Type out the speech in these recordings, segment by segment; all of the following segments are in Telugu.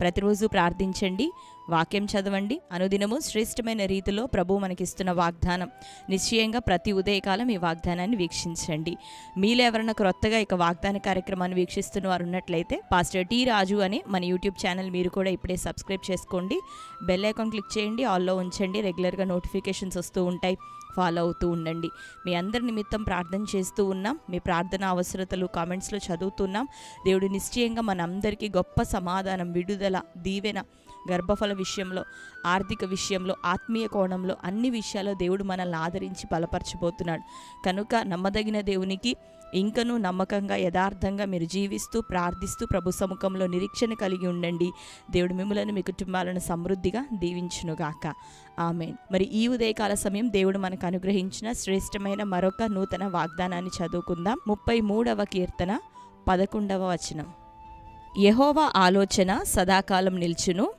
ప్రతిరోజు ప్రార్థించండి వాక్యం చదవండి. అనుదినము శ్రేష్టమైన రీతిలో ప్రభు మనకిస్తున్న వాగ్దానం. నిశ్చయంగా ప్రతి ఉదయకాలం ఈ వాగ్దానాన్ని వీక్షించండి. మీలో ఎవరైనా క్రొత్తగా ఇక వాగ్దాన కార్యక్రమాన్ని వీక్షిస్తున్న వారు ఉన్నట్లయితే పాస్టర్ టీ రాజు అనే మన యూట్యూబ్ ఛానల్ మీరు కూడా ఇప్పుడే సబ్స్క్రైబ్ చేసుకోండి. బెల్ ఐకాన్ క్లిక్ చేయండి. ఆల్లో ఉంచండి. రెగ్యులర్గా నోటిఫికేషన్స్ వస్తూ ఉంటాయి. ఫాలో అవుతూ ఉండండి. మీ అందరి నిమిత్తం ప్రార్థన చేస్తూ ఉన్నాం. మీ ప్రార్థన అవసరతలు కామెంట్స్లో చదువుతున్నాం దేవుడు నిశ్చయంగా మనందరికీ గొప్ప సమాధానం విడుదల దీవెన గర్భఫల విషయంలో ఆర్థిక విషయంలో ఆత్మీయ కోణంలో అన్ని విషయాల్లో దేవుడు మనల్ని ఆదరించి బలపరచబోతున్నాడు. కనుక నమ్మదగిన దేవునికి ఇంకనూ నమ్మకంగా యథార్థంగా మీరు జీవిస్తూ ప్రార్థిస్తూ ప్రభు సముఖంలో నిరీక్షణ కలిగి ఉండండి. దేవుడు మిమ్మలను మీ కుటుంబాలను సమృద్ధిగా దీవించునుగాక. ఆమె మరి ఈ ఉదయకాల సమయం దేవుడు మనకు అనుగ్రహించిన శ్రేష్టమైన మరొక నూతన వాగ్దానాన్ని చదువుకుందాం. ముప్పై మూడవ కీర్తన పదకొండవ వచనం. యహోవా ఆలోచన సదాకాలం నిల్చును.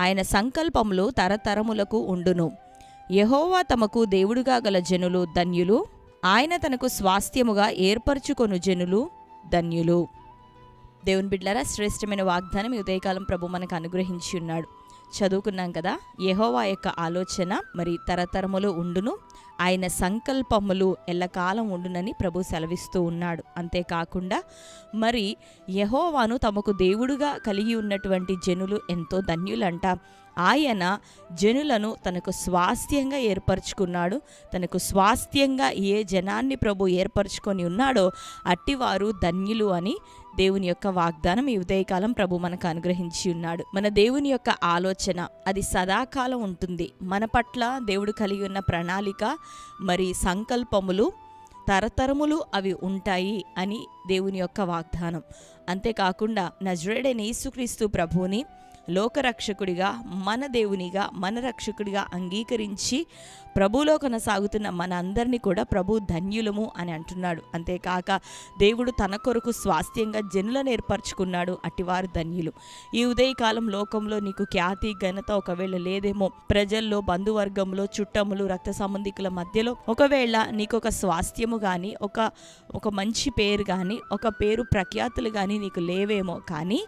ఆయన సంకల్పములు తరతరములకు ఉండును. యహోవా తమకు దేవుడుగా గల జనులు ధన్యులు. ఆయన తనకు స్వాస్థ్యముగా ఏర్పరచుకొను జనులు ధన్యులు. దేవుని బిడ్డల శ్రేష్టమైన వాగ్దానం ఈ ఉదయకాలం ప్రభు మనకు అనుగ్రహించి ఉన్నాడు. చదువుకున్నాం కదా? యహోవా యొక్క ఆలోచన మరి తరతరములు ఉండును. ఆయన సంకల్పములు ఎల్లకాలం ఉండునని ప్రభు సెలవిస్తూ ఉన్నాడు. అంతేకాకుండా మరి యహోవాను తమకు దేవుడుగా కలిగి ఉన్నటువంటి జనులు ఎంతో ధన్యులంట. ఆయన జనులను తనకు స్వాస్థ్యంగా ఏర్పరచుకున్నాడు. తనకు స్వాస్థ్యంగా ఏ జనాన్ని ప్రభు ఏర్పరచుకొని ఉన్నాడో అట్టివారు ధన్యులు అని దేవుని యొక్క వాగ్దానం ఈ ఉదయకాలం ప్రభు మనకు అనుగ్రహించి ఉన్నాడు. మన దేవుని యొక్క ఆలోచన అది సదాకాలం ఉంటుంది. మన పట్ల దేవుడు కలిగి ఉన్న ప్రణాళిక మరి సంకల్పములు తరతరములు అవి ఉంటాయి అని దేవుని యొక్క వాగ్దానం. అంతేకాకుండా నజరేడైన యేసుక్రీస్తు ప్రభువుని లోకరక్షకుడిగా మన దేవునిగా మన రక్షకుడిగా అంగీకరించి ప్రభులో కొనసాగుతున్న మన అందరినీ కూడా ప్రభు ధన్యులము అని అంటున్నాడు. అంతేకాక దేవుడు తన కొరకు స్వాస్థ్యంగా జనులను ఏర్పరచుకున్నాడు. అటివారు ధన్యులు. ఈ ఉదయకాలం లోకంలో నీకు ఖ్యాతి ఘనత ఒకవేళ లేదేమో ప్రజల్లో బంధువర్గంలో చుట్టములు రక్త సంబంధికుల మధ్యలో ఒకవేళ నీకు ఒక స్వాస్థ్యము కానీ ఒక ఒక మంచి పేరు కానీ ఒక పేరు ప్రఖ్యాతులు కానీ నీకు లేవేమో కానీ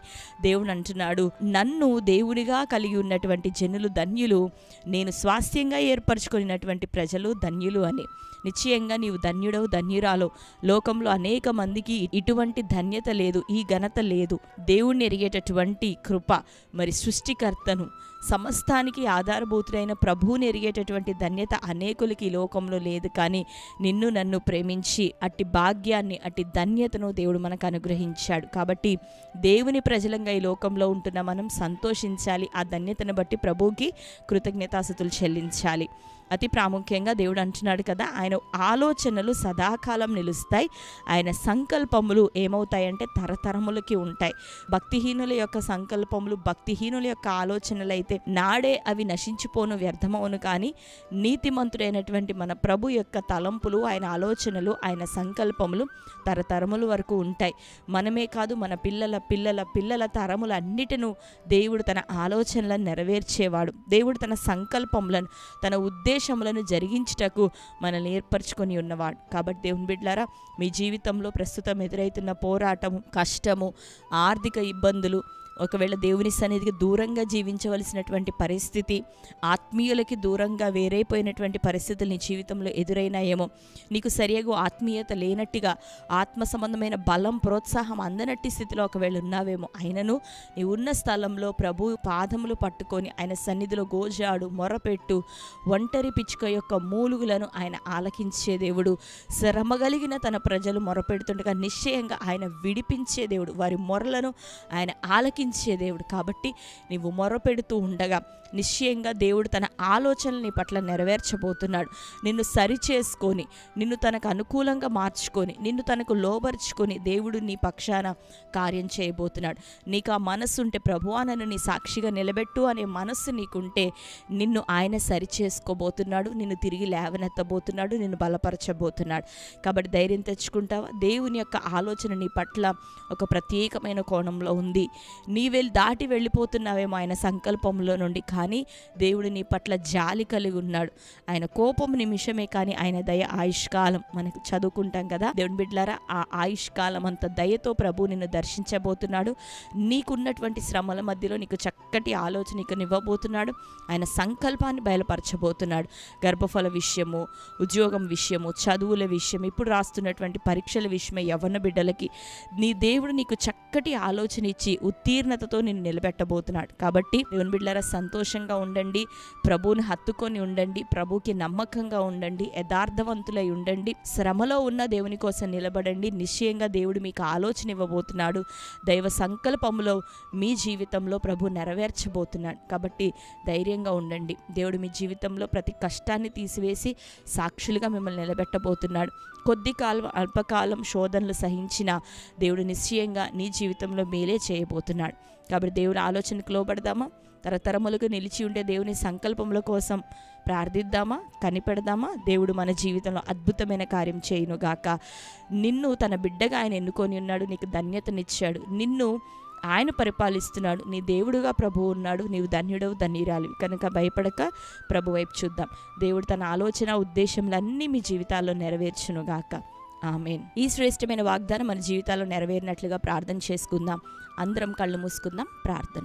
దేవుడు అంటున్నాడు నన్ను దేవునిగా కలిగి ఉన్నటువంటి జనులు ధన్యులు నేను స్వాస్థ్యంగా ఏర్పరచుకున్నటువంటి ప్రజలు ధన్యులు అని. నిశ్చయంగా నీవు ధన్యుడవు ధన్యురాలు. లోకంలో అనేక మందికి ఇటువంటి ధన్యత లేదు ఈ ఘనత లేదు. దేవుణ్ణి ఎరిగేటటువంటి కృప మరి సృష్టికర్తను సమస్తానికి ఆధారభూతుడైన ప్రభువుని ఎరిగేటటువంటి ధన్యత అనేకులకి ఈ లోకంలో లేదు కానీ నిన్ను నన్ను ప్రేమించి అట్టి భాగ్యాన్ని అట్టి ధన్యతను దేవుడు మనకు అనుగ్రహించాడు. కాబట్టి దేవుని ప్రజలంగా ఈ లోకంలో ఉంటున్న మనం సంతోషించాలి. ఆ ధన్యతను బట్టి ప్రభువుకి కృతజ్ఞతాస్థుతులు చెల్లించాలి. అతి ప్రాముఖ్యంగా దేవుడు అంటున్నాడు కదా ఆయన ఆలోచనలు సదాకాలం నిలుస్తాయి ఆయన సంకల్పములు ఏమవుతాయంటే తరతరములకి ఉంటాయి. భక్తిహీనుల యొక్క సంకల్పములు భక్తిహీనుల యొక్క ఆలోచనలు అయితే నాడే అవి నశించిపోను వ్యర్థమవును కానీ నీతిమంతుడైనటువంటి మన ప్రభు యొక్క తలంపులు ఆయన ఆలోచనలు ఆయన సంకల్పములు తరతరముల వరకు ఉంటాయి. మనమే కాదు మన పిల్లల పిల్లల పిల్లల తరములన్నిటిను దేవుడు తన ఆలోచనలను నెరవేర్చేవాడు. దేవుడు తన సంకల్పములను తన ఉద్దేశములను జరిగించుటకు మనల్ని ఏర్పరచుకొని ఉన్నవాడు. కాబట్టి దేవుని బిడ్లారా మీ జీవితంలో ప్రస్తుతం ఎదురవుతున్న పోరాటము కష్టము ఆర్థిక ఇబ్బందులు ఒకవేళ దేవుని సన్నిధికి దూరంగా జీవించవలసినటువంటి పరిస్థితి ఆత్మీయులకి దూరంగా వేరైపోయినటువంటి పరిస్థితులు నీ జీవితంలో ఎదురైనాయేమో నీకు సరిగా ఆత్మీయత లేనట్టుగా ఆత్మ సంబంధమైన బలం ప్రోత్సాహం అందనట్టి స్థితిలో ఒకవేళ ఉన్నావేమో అయినను నీ ఉన్న స్థలంలో ప్రభు పాదములు పట్టుకొని ఆయన సన్నిధిలో గోజాడు మొరపెట్టు ఒంటరి పిచ్చుక యొక్క మూలుగులను ఆయన ఆలకించే దేవుడు. శ్రమ కలిగిన తన ప్రజలు మొరపెడుతుండగా నిశ్చయంగా ఆయన విడిపించే దేవుడు. వారి మొరలను ఆయన ఆలకించే దేవుడు. కాబట్టి నీవు మొరపెడుతూ ఉండగా నిశ్చయంగా దేవుడు తన ఆలోచనలు నీ పట్ల నెరవేర్చబోతున్నాడు. నిన్ను సరి చేసుకొని నిన్ను తనకు అనుకూలంగా మార్చుకొని నిన్ను తనకు లోబరుచుకొని దేవుడు నీ పక్షాన కార్యం చేయబోతున్నాడు. నీకు ఆ మనస్సు ఉంటే ప్రభువా నన్ను నీ సాక్షిగా నిలబెట్టు అనే మనస్సు నీకుంటే నిన్ను ఆయన సరి చేసుకోబోతున్నాడు నిన్ను తిరిగి లేవనెత్తబోతున్నాడు. నిన్ను బలపరచబోతున్నాడు. కాబట్టి ధైర్యం తెచ్చుకుంటావా? దేవుని యొక్క ఆలోచన నీ పట్ల ఒక ప్రత్యేకమైన కోణంలో ఉంది. నీవే దాటి వెళ్ళిపోతున్నావేమో ఆయన సంకల్పంలో నుండి. కానీ దేవుడు నీ పట్ల జాలి కలిగి ఉన్నాడు. ఆయన కోపం నిమిషమే కానీ ఆయన దయ ఆయుష్కాలం. మనకు చదువుకుంటాం కదా. దేవుని బిడ్డలారా ఆ ఆయుష్కాలం అంత దయతో ప్రభు నిన్ను దర్శించబోతున్నాడు. నీకున్నటువంటి శ్రమల మధ్యలో నీకు చక్కటి ఆలోచన ఇవ్వబోతున్నాడు ఆయన సంకల్పాన్ని బయలుపరచబోతున్నాడు. గర్భఫల విషయము ఉద్యోగం విషయము చదువుల విషయం ఇప్పుడు రాస్తున్నటువంటి పరీక్షల విషయమే యవ్వన బిడ్డలకి. నీ దేవుడు నీకు చక్కటి ఆలోచన ఇచ్చి ఉత్తీర్ణ ఉత్తీర్ణతతో నిన్ను నిలబెట్టబోతున్నాడు. కాబట్టి దేవుని బిడ్డలారా సంతోషంగా ఉండండి. ప్రభువుని హత్తుకొని ఉండండి. ప్రభుకి నమ్మకంగా ఉండండి. యథార్థవంతులై ఉండండి. శ్రమలో ఉన్న దేవుని కోసం నిలబడండి. నిశ్చయంగా దేవుడు మీకు ఆలోచన ఇవ్వబోతున్నాడు. దైవ సంకల్పములో మీ జీవితంలో ప్రభు నెరవేర్చబోతున్నాడు. కాబట్టి ధైర్యంగా ఉండండి. దేవుడు మీ జీవితంలో ప్రతి కష్టాన్ని తీసివేసి సాక్షులుగా మిమ్మల్ని నిలబెట్టబోతున్నాడు. కొద్ది కాలం అల్పకాలం శోధనలు సహించిన దేవుడు నిశ్చయంగా నీ జీవితంలో మేలే చేయబోతున్నాడు. కాబట్టి దేవుడి ఆలోచనకు లోబడదామా? తరతరములకు నిలిచి ఉండే దేవుని సంకల్పముల కోసం ప్రార్థిద్దామా? కనిపెడదామా? దేవుడు మన జీవితంలో అద్భుతమైన కార్యం చేయునుగాక నిన్ను తన బిడ్డగా ఆయన ఎన్నుకొని ఉన్నాడు నీకు ధన్యతనిచ్చాడు. నిన్ను ఆయన పరిపాలిస్తున్నాడు నీ దేవుడుగా ప్రభు ఉన్నాడు నీవు ధన్యుడవు ధన్యురాలివి కనుక భయపడక ప్రభు వైపు చూద్దాం. దేవుడు తన ఆలోచన ఉద్దేశములన్నీ మీ జీవితాల్లో నెరవేర్చునుగాక ఆమెన్. ఈ శ్రేష్టమైన వాగ్దానం మన జీవితాల్లో నెరవేరినట్లుగా ప్రార్థన చేసుకుందాం. అందరం కళ్ళు మూసుకుందాం. ప్రార్థన.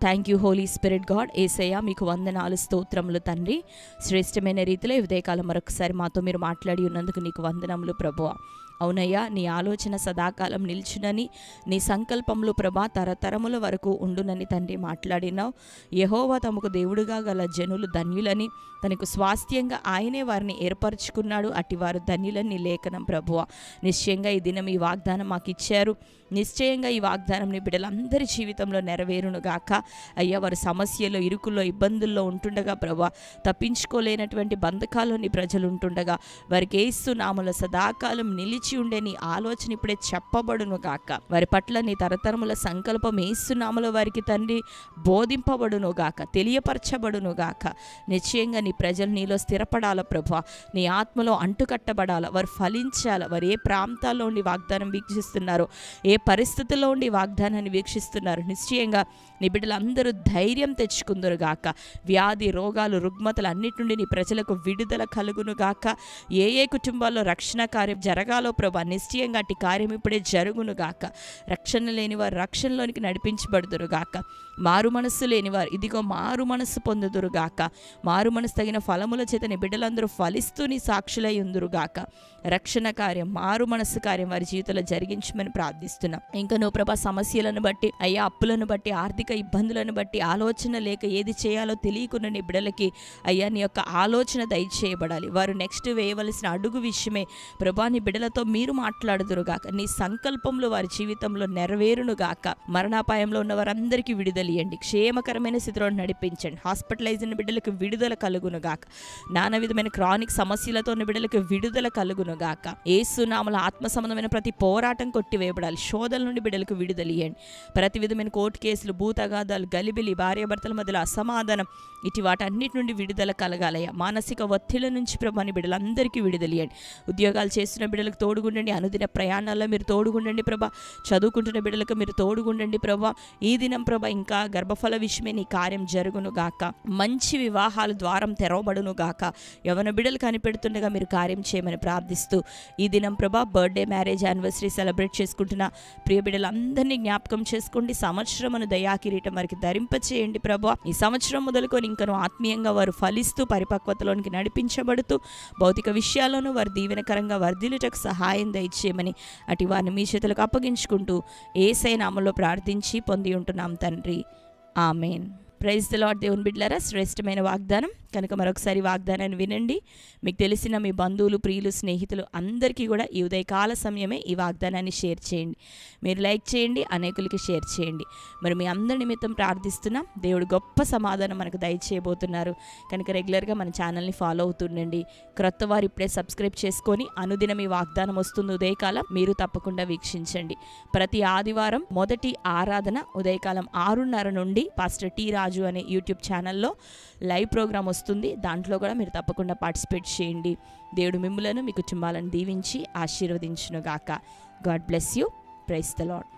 Thank you holy spirit God Yesayya మీకు వందనాలు స్తోత్రములు తండ్రి. శ్రేష్టమైన రీతిలో ఈ ఉదయకాలం మరొకసారి మాతో మీరు మాట్లాడి ఉన్నందుకు నీకు వందనములు ప్రభువ. అవునయ్యా నీ ఆలోచన సదాకాలం నిల్చునని నీ సంకల్పంలో ప్రభా తరతరముల వరకు ఉండునని తండ్రి మాట్లాడినావు. యహోవా తమకు దేవుడుగా గల జనులు ధన్యులని తనకు స్వాస్థ్యంగా ఆయనే వారిని ఏర్పరచుకున్నాడు. అటివారు ధన్యులని నీ లేఖనం ప్రభువ. నిశ్చయంగా ఈ దినం ఈ వాగ్దానం మాకు ఇచ్చారు నిశ్చయంగా ఈ వాగ్దానం నీ బిడ్డలందరి జీవితంలో నెరవేరునుగాక అయ్యా వారి సమస్యలో ఇరుకుల్లో ఇబ్బందుల్లో ఉంటుండగా ప్రభా తప్పించుకోలేనటువంటి బంధకాల్లో నీ ప్రజలు ఉంటుండగా వారికి ఏస్తు నామల సదాకాలం నిలిచి ఉండే నీ ఆలోచన ఇప్పుడే చెప్పబడును గాక. వారి పట్ల నీ తరతరముల సంకల్పం ఏస్తున్నామలో వారికి తండ్రి బోధింపబడును గాక తెలియపరచబడును గాక. నిశ్చయంగా నీ ప్రజలు నీలో స్థిరపడాల ప్రభు నీ ఆత్మలో అంటుకట్టబడాల? వారు ఫలించాల? వారు ఏ ప్రాంతాల్లో ఉండి వాగ్దానం వీక్షిస్తున్నారో? ఏ పరిస్థితుల్లో ఉండి వాగ్దానాన్ని వీక్షిస్తున్నారు? నిశ్చయంగా నీ బిడ్డలందరూ ధైర్యం తెచ్చుకుందరు గాక. వ్యాధి రోగాలు రుగ్మతలు అన్నిటి నుండి నీ ప్రజలకు విడుదల కలుగును గాక. ఏ ఏ కుటుంబాల్లో రక్షణ కార్యం జరగాలో ప్రభా నిశ్చయంగా అటు కార్యం ఇప్పుడే జరుగును గాక రక్షణ లేని వారు రక్షణలోనికి నడిపించబడుదురు గాక మారు మనస్సు లేనివారు ఇదిగో మారు మనస్సు పొందుదురు గాక మారు మనసు తగిన ఫలముల చేత నీ బిడ్డలందరూ ఫలిస్తూ నీ సాక్షులై ఉందురు గాక రక్షణ కార్యం మారు మనస్సు కార్యం వారి జీవితంలో జరిగించమని ప్రార్థిస్తున్నాం. ఇంకా నువ్వు ప్రభా సమస్యలను బట్టి అయ్యా అప్పులను బట్టి ఆర్థిక ఇబ్బందులను బట్టి ఆలోచన లేక ఏది చేయాలో తెలియకున్న నీ బిడ్డలకి అయ్యా నీ యొక్క ఆలోచన దయచేయబడాలి. వారు నెక్స్ట్ వేయవలసిన అడుగు విషయమే. ప్రభా నీ బిడ్డలతో మీరు మాట్లాడుదురుగాక. నీ సంకల్పంలో వారి జీవితంలో నెరవేరునుగాక. మరణాపాయంలో ఉన్న వారందరికీ విడుదలియండి క్షేమకరమైన స్థితిలో నడిపించండి. హాస్పిటలైజ్ అయిన బిడ్డలకు విడుదల కలుగునుగాక. నానా విధమైన క్రానిక్ సమస్యలతో ఉన్న బిడ్డలకు విడుదల కలుగునుగాక. ఏసునామల ఆత్మ సంబంధమైన ప్రతి పోరాటం కొట్టివేయబడాలి. శోధల నుండి బిడ్డలకు విడుదలియండి ప్రతి విధమైన కోర్టు కేసులు భూతగాదాలు గలిబిలి భార్యాభర్తల మధ్యలో అసమాధానం ఇటు వాటన్నిటి నుండి విడుదల కలగాలయ్యా. మానసిక ఒత్తిళ్ళ నుంచి ప్రభాని బిడ్డలందరికీ విడుదలియండి ఉద్యోగాలు చేస్తున్న బిడ్డలకు తోడుగుండండి. అనుదిన ప్రయాణాల్లో మీరు తోడుగుండండి ప్రభా. చదువుకుంటున్న బిడ్డలకు మీరు తోడుగుండండి ప్రభా. ఈ దినం ప్రభా ఇంకా గర్భఫల విషయమే నీ కార్యం జరుగును గాక. మంచి వివాహాల ద్వారం తెరవబడును గాక. యవన బిడ్డలు కనిపెడుతుండగా మీరు కార్యం చేయమని ప్రార్థిస్తూ ఈ దినం ప్రభా బర్త్డే మ్యారేజ్ యానివర్సరీ సెలబ్రేట్ చేసుకుంటున్న ప్రియ బిడ్డలందరినీ జ్ఞాపకం చేసుకోండి. సంవత్సరమును దయాకిరీటం వారికి ధరింపచేయండి ప్రభా. ఈ సంవత్సరం మొదలుకొని ఇంకను ఆత్మీయంగా వారు ఫలిస్తూ పరిపక్వతలోనికి నడిపించబడుతూ భౌతిక విషయాల్లోనూ వారు దీవెనకరంగా వర్ధిలుటకు సహాయం దయచేయమని అటు వారిని మీ చేతులకు అప్పగించుకుంటూ ఏసై నామంలో ప్రార్థించి పొంది ఉంటున్నాం తండ్రి. ఆమెన్. ప్రైజ్ ద లాడ్ దేవుని బిడ్లరా శ్రేష్టమైన వాగ్దానం. కనుక మరొకసారి వాగ్దానాన్ని వినండి. మీకు తెలిసిన మీ బంధువులు ప్రియులు స్నేహితులు అందరికీ కూడా ఈ ఉదయకాల సమయమే ఈ వాగ్దానాన్ని షేర్ చేయండి. మీరు లైక్ చేయండి అనేకులకి షేర్ చేయండి. మరి మీ అందరి నిమిత్తం ప్రార్థిస్తున్నాం. దేవుడు గొప్ప సమాధానం మనకు దయచేయబోతున్నారు. కనుక రెగ్యులర్గా మన ఛానల్ని ఫాలో అవుతుండండి క్రొత్త వారు ఇప్పుడే సబ్స్క్రైబ్ చేసుకొని అనుదినం ఈ వాగ్దానం వస్తుంది ఉదయకాలం మీరు తప్పకుండా వీక్షించండి. ప్రతి ఆదివారం మొదటి ఆరాధన ఉదయకాలం ఆరున్నర నుండి పాస్టర్ టి రాజు అనే యూట్యూబ్ ఛానల్లో లైవ్ ప్రోగ్రామ్ వస్తుంది. దాంట్లో కూడా మీరు తప్పకుండా పార్టిసిపేట్ చేయండి. దేవుడు మిమ్ములను మీ కుటుంబాలను దీవించి ఆశీర్వదించునుగాక. God bless you praise the Lord